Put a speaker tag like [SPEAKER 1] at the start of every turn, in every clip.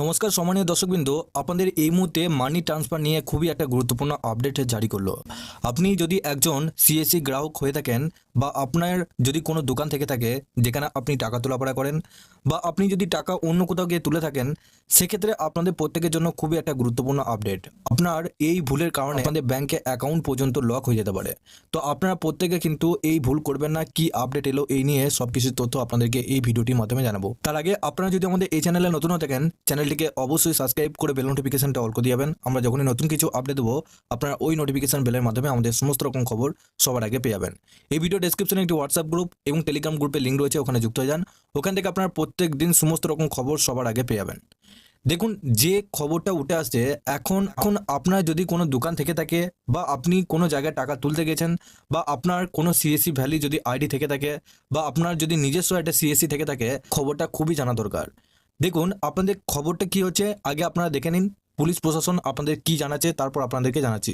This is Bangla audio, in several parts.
[SPEAKER 1] নমস্কার সম্মানীয় দর্শকবৃন্দ, আপনাদের এই মুহূর্তে মানি ট্রান্সফার নিয়ে খুবই একটা গুরুত্বপূর্ণ আপডেট জারি করল। আপনি যদি একজন সিএসসি গ্রাহক হয়ে থাকেন বা আপনার যদি কোনো দোকান থেকে থাকে যেখানে আপনি টাকা তোলাপড়া করেন বা আপনি যদি টাকা অন্য কোথাও গিয়ে তুলে থাকেন, সেক্ষেত্রে আপনাদের প্রত্যেকের জন্য খুবই একটা গুরুত্বপূর্ণ আপডেট। আপনার এই ভুলের কারণে আপনাদের ব্যাংকে অ্যাকাউন্ট পর্যন্ত লক হয়ে যেতে পারে। তো আপনারা প্রত্যেকে কিন্তু এই ভুল করবেন না, কি আপডেট এলো এই নিয়ে সব কিছু তথ্য আপনাদেরকে এই ভিডিওটির মাধ্যমে জানাব। তার আগে আপনারা যদি আমাদের এই চ্যানেলে নতুন হয়ে থাকেন চ্যানেলটিকে অবশ্যই সাবস্ক্রাইব করে বেল নোটিফিকেশনটা অল করে দিয়ে যাবেন। আমরা যখনই নতুন কিছু আপডেট দেবো, আপনারা ওই নোটিফিকেশন বেলের মাধ্যমে আমাদের সমস্ত রকম খবর সবার আগে পেয়ে যাবেন। এই ভিডিও ডেসক্রিপশনে একটি হোয়াটসঅ্যাপ গ্রুপ এবং টেলিগ্রাম গ্রুপে লিঙ্ক রয়েছে, ওখানে যুক্ত হয়ে যান। ওখান থেকে আপনার প্রত্যেক দিন সমস্ত রকম খবর সবার আগে পেয়ে যাবেন। দেখুন, যে খবরটা উঠে আসছে, এখন এখন আপনার যদি কোনো দোকান থেকে থাকে বা আপনি কোনো জায়গায় টাকা তুলতে গেছেন বা আপনার কোনো সিএসসি ভ্যালি যদি আইডি থেকে থাকে বা আপনার যদি নিজস্ব একটা সিএসসি থেকে থাকে, খবরটা খুবই জানা দরকার। দেখুন, আপনাদের খবরটা কি হচ্ছে, আগে আপনারা দেখে নিন। পুলিশ, প্রশাসন আপনাদের কি জানাচ্ছে, তারপর আপনাদেরকে জানাচ্ছি।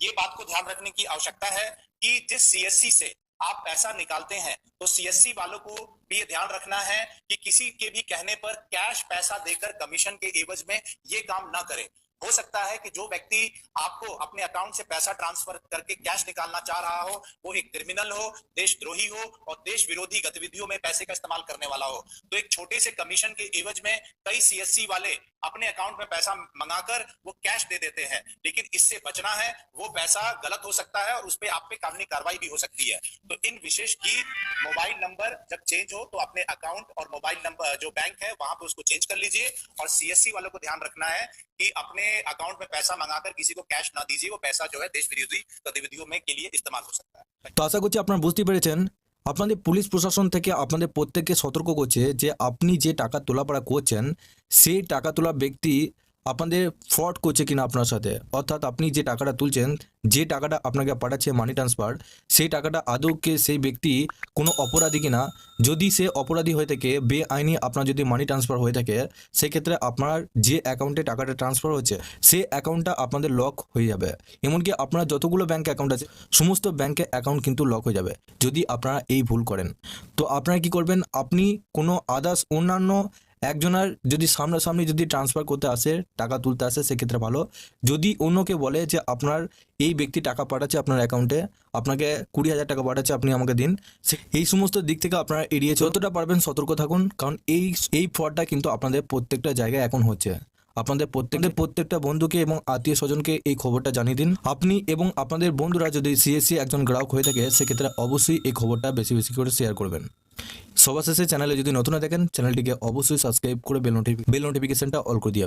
[SPEAKER 2] ये बात को ध्यान रखने की आवश्यकता है कि जिस सीएससी से आप पैसा निकालते हैं तो सीएससी वालों को भी ध्यान रखना है कि किसी के भी कहने पर कैश पैसा देकर कमीशन के एवज में ये काम ना करे। हो सकता है कि जो व्यक्ति आपको अपने अकाउंट से पैसा ट्रांसफ़र करके कैश निकालना चाह रहा हो, वो एक क्रिमिनल हो, देशद्रोही हो और देश विरोधी गतिविधियों में पैसे का इस्तेमाल करने वाला हो। तो एक छोटे से कमीशन के एवज में कई सीएससी वाले अपने अकाउंट में पैसा मंगाकर वो कैश दे देते हैं लेकिन इससे बचना है वो पैसा गलत हो सकता है और उस पर आप पे कानूनी कार्रवाई भी हो सकती है तो इन विशेष की मोबाइल नंबर जब चेंज हो तो अपने अकाउंट और मोबाइल नंबर जो बैंक है वहां पे उसको चेंज कर लीजिए और सीएससी वालों को ध्यान रखना है कि अपने अकाउंट में पैसा मंगाकर किसी को कैश ना दीजिए वो पैसा जो है देश विरोधी गतिविधियों में के लिए इस्तेमाल हो सकता है
[SPEAKER 1] তো আশা করছি আপনারা বুঝতে পেরেছেন আপনাদের পুলিশ প্রশাসন থেকে আপনাদের প্রত্যেককে সতর্ক করছে যে আপনি যে টাকা তোলাপড়া করছেন, সেই টাকা তোলা ব্যক্তি আপনাদের ফ্রড করছে কিনা আপনার সাথে, অর্থাৎ আপনি যে টাকাটা তুলছেন, যে টাকাটা আপনাকে পাঠাচ্ছে মানি ট্রান্সফার সেই টাকাটা আদৌকে সেই ব্যক্তি কোনো অপরাধী কিনা, যদি সে অপরাধী হয়ে থাকে, বেআইনি আপনার যদি মানি ট্রান্সফার হয়ে থাকে, সেক্ষেত্রে আপনার যে অ্যাকাউন্টে টাকাটা ট্রান্সফার হচ্ছে, সেই অ্যাকাউন্টটা আপনাদের লক হয়ে যাবে। এমনকি আপনার যতগুলো ব্যাংক অ্যাকাউন্ট আছে, সমস্ত ব্যাঙ্কে অ্যাকাউন্ট কিন্তু লক হয়ে যাবে, যদি আপনারা এই ভুল করেন। তো আপনারা কি করবেন? আপনি কোনো আদার্স অন্যান্য একজনের যদি সামনাসামনি যদি ট্রান্সফার করতে আসে টাকা তুলতে আসে সেক্ষেত্রে ভালো। যদি অন্যকে বলে যে আপনার এই ব্যক্তি টাকা পাঠাচ্ছে আপনার অ্যাকাউন্টে আপনাকে কুড়ি হাজার টাকা পাঠাচ্ছে আপনি আমাকে দিন। সে- এই সমস্ত দিক থেকে আপনারা এড়িয়ে যতটা পারবেন সতর্ক থাকুন কারণ এই এই ফ্রডটা কিন্তু আপনাদের প্রত্যেকটা জায়গায় এখন হচ্ছে। আপনাদের প্রত্যেকের প্রত্যেকটা বন্ধুকে এবং আত্মীয় স্বজনকে এই খবরটা জানিয়ে দিন। আপনি এবং আপনাদের বন্ধুরা যদি সিএসসি একজন গ্রাহক হয়ে থাকে সেক্ষেত্রে অবশ্যই এই খবরটা বেশি বেশি করে শেয়ার করবেন। সবার শেষে চ্যানেলে যদি নতুন দেখেন, চ্যানেলটিকে অবশ্যই সাবস্ক্রাইব করে বেল নোটিফিকেশনটা অল করে দিয়ে